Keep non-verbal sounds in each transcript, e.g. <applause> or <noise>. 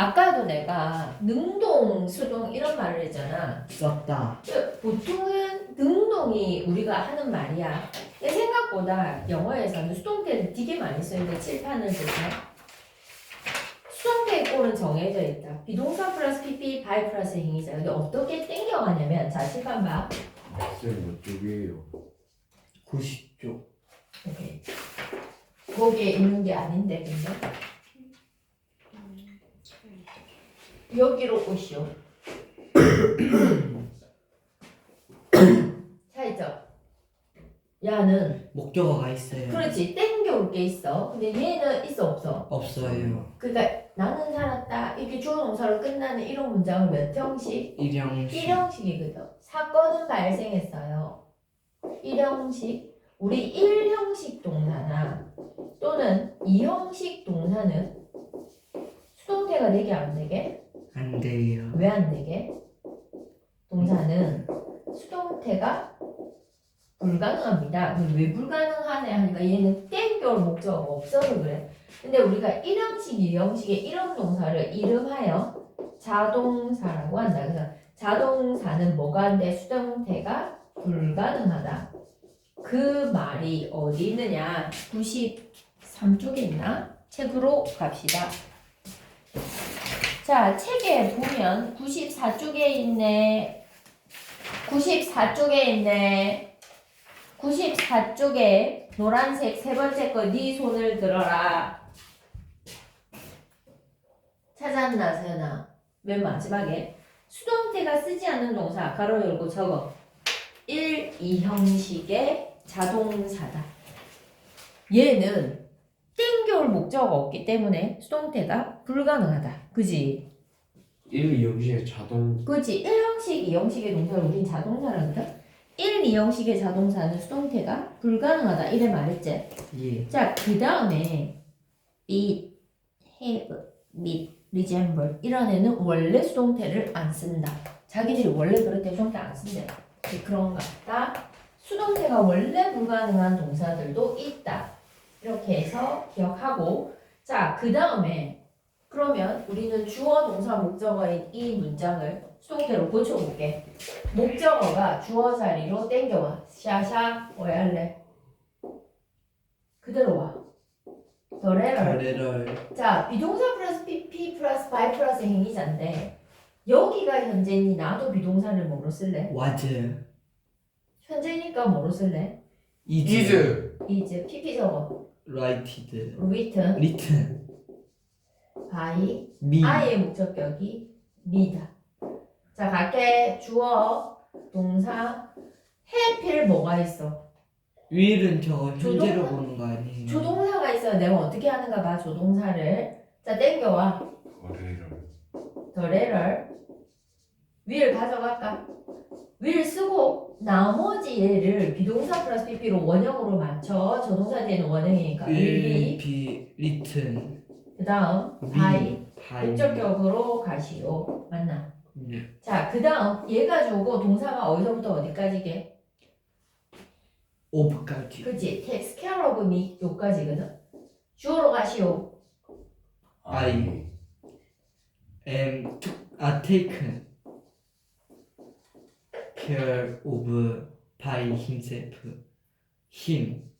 아까도 내가 능동, 수동 이런 말을 했잖아. 썼다. 보통은 능동이 우리가 하는 말이야. 근데 생각보다 영어에서는 수동태를 되게 많이 쓰는데 칠판을 보면 수동태의 꼴은 정해져 있다. 비동사 플러스 PP, 바이 플러스 행위자. 근데 어떻게 땡겨가냐면 자 칠판 봐. 쌤 이쪽이에요 90쪽. 오케이. 거기에 있는 게 아닌데 근데 여기로 오시오. <coughs> 자 있죠. 야는 목적어가 있어요. 그렇지 땡겨올 게 있어. 근데 얘는 있어 없어. 없어요. 그러니까 나는 살았다 이렇게 주어 동사로 끝나는 이런 문장은 몇 형식? 일형식. 일형식이거든. 사건은 발생했어요. 일형식. 우리 일형식 동사나 또는 이형식 동사는 수동태가 되게 안 되게? 안 돼요. 왜 안 되게? 동사는 수동태가 불가능합니다. 근데 왜 불가능하냐 하니까 얘는 땡겨올 목적어가 없어서 그래. 근데 우리가 일형식, 이형식의 이름 동사를 이름하여 자동사라고 한다. 그래서 자동사는 뭐가 안 돼? 수동태가 불가능하다. 그 말이 어디 있느냐? 93쪽에 있나? 책으로 갑시다. 자, 책에 보면 94쪽에 있네. 94쪽에 있네. 94쪽에 노란색 세 번째 거 네 손을 들어라. 찾았나 세연아? 맨 마지막에 수동태가 쓰지 않는 동사 가로 열고 적어 1, 2 형식의 자동사다. 얘는 땡겨올 목적어가 없기 때문에 수동태가 불가능하다. 그지? 1, 2형식의 자동 그지? 1형식, 2형식의 동사를 우린 자동사라거든? 1, 2형식의 자동사는 수동태가 불가능하다. 이래 말했지? 예. 자, 그 다음에 be, have, meet, resemble 이런 애는 원래 수동태를 안 쓴다. 자기들이 원래 때 수동태 안 쓴대. 그런 것 같다. 수동태가 원래 불가능한 동사들도 있다. 이렇게 해서 기억하고 자, 그 다음에 그러면 우리는 주어, 동사, 목적어인 이 문장을 수동태로 고쳐볼게. 목적어가 주어 자리로 땡겨와. 샤샤, 뭐 할래? 그대로 와. 가래를 자, 비동사 플러스 PP 플러스 바이 플러스 행위자인데 여기가 현재니 나도 비동사를 뭐로 쓸래? 와즈. 현재니까 뭐로 쓸래? 이즈. 이즈 이제 PP 적어. 라이티드. written 리튼. By 미. I의 목적격이 미다. 자, 갈게. 주어, 동사, 해필 뭐가 있어? 윌은 저거 현재로 조동사? 보는 거 아니에요? 조동사가 있어요. 내가 어떻게 하는가 봐, 조동사를. 자, 땡겨와. 거래를 더레를 will 가져갈까? will 쓰고 나머지 얘를 비동사 플러스 PP로 원형으로 맞춰. 조동사 뒤에는 원형이니까. 윌, will, 비, 리튼. 그 다음 미. by, 바이. 목적 격으로 가시오. 맞나? 네. 자, 그 다음 얘 가지고 동사가 어디서부터 어디까지게? 오브까지. 그치? takes care of me 요까지거든. 주어로 가시오. I am 아 taken care of by himself. him.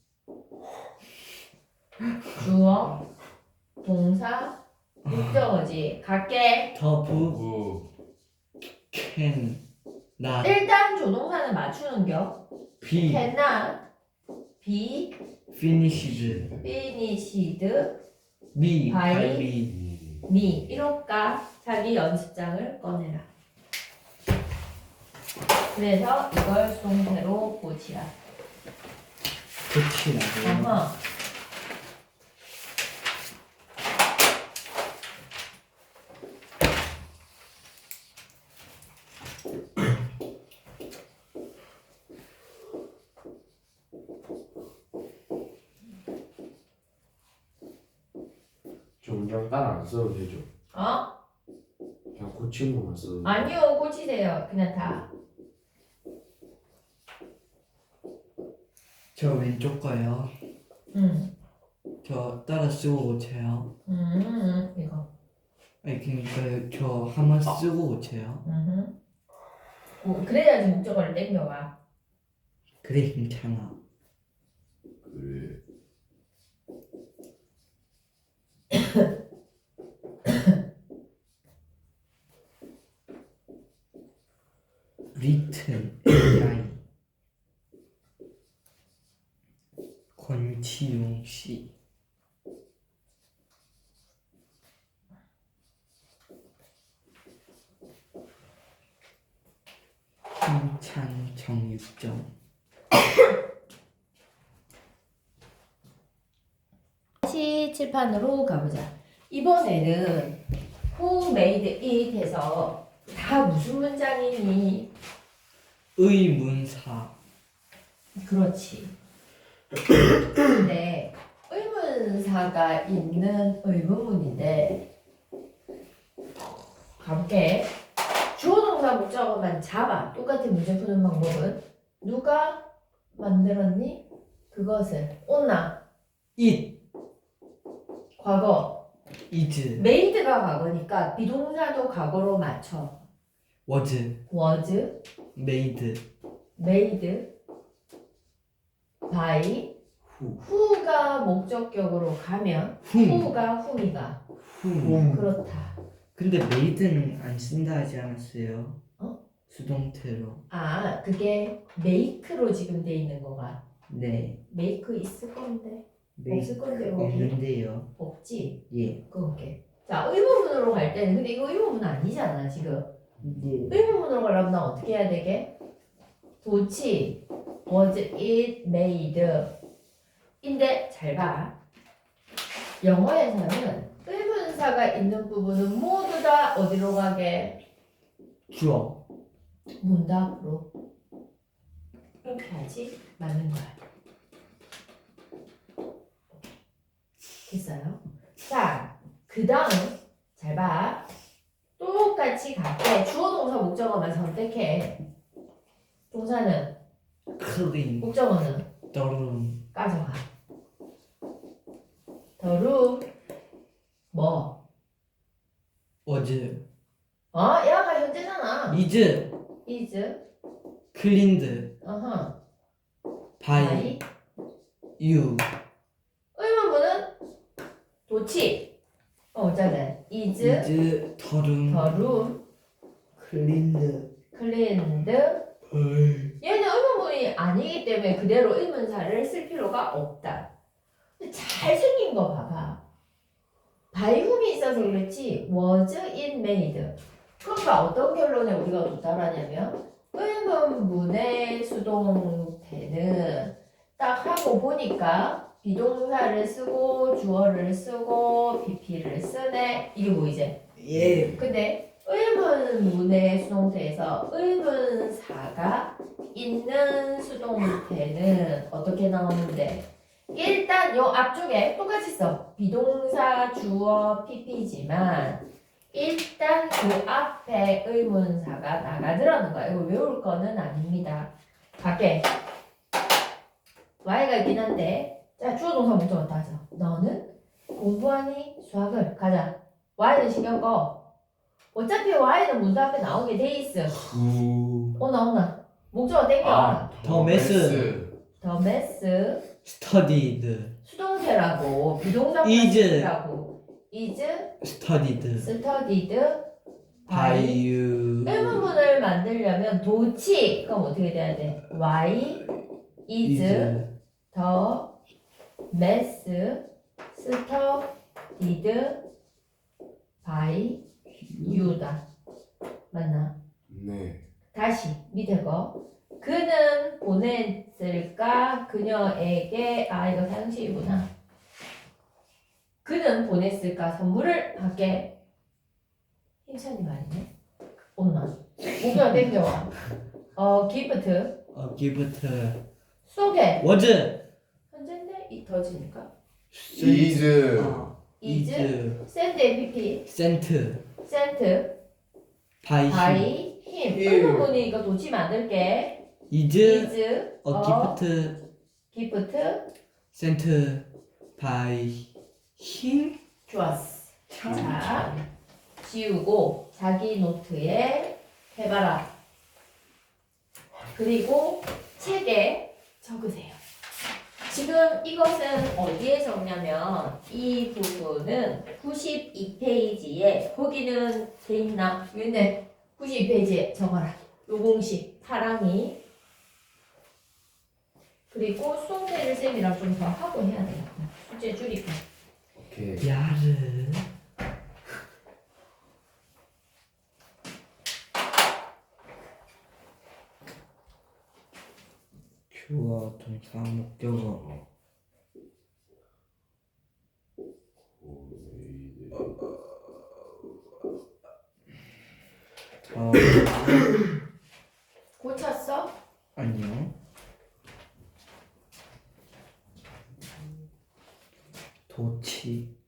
주어, 동사, 목적어지. 갈게. 더브 우 can not 일단 조동사는 맞추는겨. be cannot be finished. finished me by by me. me. 이럴까? 자기 연습장을 꺼내라. 그래서 이걸 수동태로 고치라. 고치라고. 어허. 저 문장 따라 안 써도 되죠 어? 그냥 고친 것만 써도 아니요, 고치세요. 그냥 다. 저 왼쪽 거요. 응. 저 따라 쓰고 고쳐요. 음, 이거. 아니 그러니까 저 한번 쓰고 오세요. 음. 그래야지 목적어를 땡겨와. 그래 괜찮아. 그래. 리튼 AI 권치용 씨 힘찬 정육점 다시 칠판으로 가보자. 이번에는 Who made it 해서 다 무슨 문장이니? 의문사 그렇지. 근데 의문사가 있는 의문문인데 가볼게. 주어동사 목적어만 잡아. 똑같은 문제 푸는 방법은 누가 만들었니? 그것을 온나 it 과거 is 메이드가 과거니까 비동사도 과거로 맞춰. was was made made by 후. who가 목적격으로 가면 whom who가 whom이가 whom 그렇다. 근데 made는 안 쓴다 하지 않았어요? 어? 수동태로 아 그게 make로 지금 돼 있는 거가 네 make 있을 건데 없을 건데 거기 없는데요 없지 예 그게. 자 의문문으로 갈 때는 근데 이거 의문문 아니잖아 지금. 예. 의문문으로 가려면 나 어떻게 해야 되게? 도치 was it made 인데 잘 봐. 영어에서는 의문사가 있는 부분은 모두 다 어디로 가게? 주어 문답으로. 이렇게 하지 맞는 거야. 됐어요? 자, 그 다음 잘 봐. 똑같이 갈게. 주어 동사 목적어만 선택해. 동사는 clean 목적어는 더러운 까져가. 더룸 뭐? was 어? 얘가 현재잖아. is is cleaned 어허. by by you 의문문은 도치. 어, 어쩌네. is is 더러운 더룸 cleaned cleaned by 얘는 의문문이 아니기 때문에 그대로 의문사를 쓸 필요가 없다. 잘생긴 거 봐봐. 바이훔이 있어서 그렇지 was it made. 그러니까 어떤 결론에 우리가 도달하냐면 의문문의 수동태는 딱 하고 보니까 비동사를 쓰고 주어를 쓰고 pp를 쓰네. 이게 뭐이제? 예 근데 의문문의 수동태에서 의문사가 있는 수동태는 어떻게 나오는데? 일단 요 앞쪽에 똑같이 써. 비동사 주어 pp지만 일단 그 앞에 의문사가 나가더라는 거야. 이거 외울 거는 아닙니다. 갈게 y가 있긴 한데. 자 주어 동사 목적어 따져 너는 공부하니 수학을 가자. y는 신경 꺼. 어차피 y는 문제 앞에 나오게 돼 있어 후. 오나 오나 목적어 땡겨. 아, 더 메스. 더 메스. studied 수동태라고. 비동사 is. 플러스라고. is studied studied you 의문문을 만들려면 도치 그럼 어떻게 돼야 돼? y is 더 메스 studied by you다 맞나? 네. 거 그는 보냈을까? 그녀에게 아 이거 사용식이구나. 그는 보냈을까? 선물을 밖에 힘찬이 말이네? 엄마. 목표가 땡겨와 어 기프트. 어, gift 속에 was 현재인데 이 더지니까? is. 어, is is send pp sent sent by by him him him. 의문문이 이거 도치 만들게 is is a 어 gift gift sent by him 좋았어 자 지우고 자기 노트에 해봐라. 그리고 책에 적으세요. 지금 이것은 어디에 적냐면 이 부분은 92페이지에 거기는 돼 있나? 있네. 92페이지에 적어라. 요 공식 파랑이 그리고 수험대를 쌤이랑 좀 더 하고 해야 되겠다. 숙제 줄이고. 오케이. 야르. 주어 동사 목적어 어, <coughs> 고쳤어? 아니요. 도치.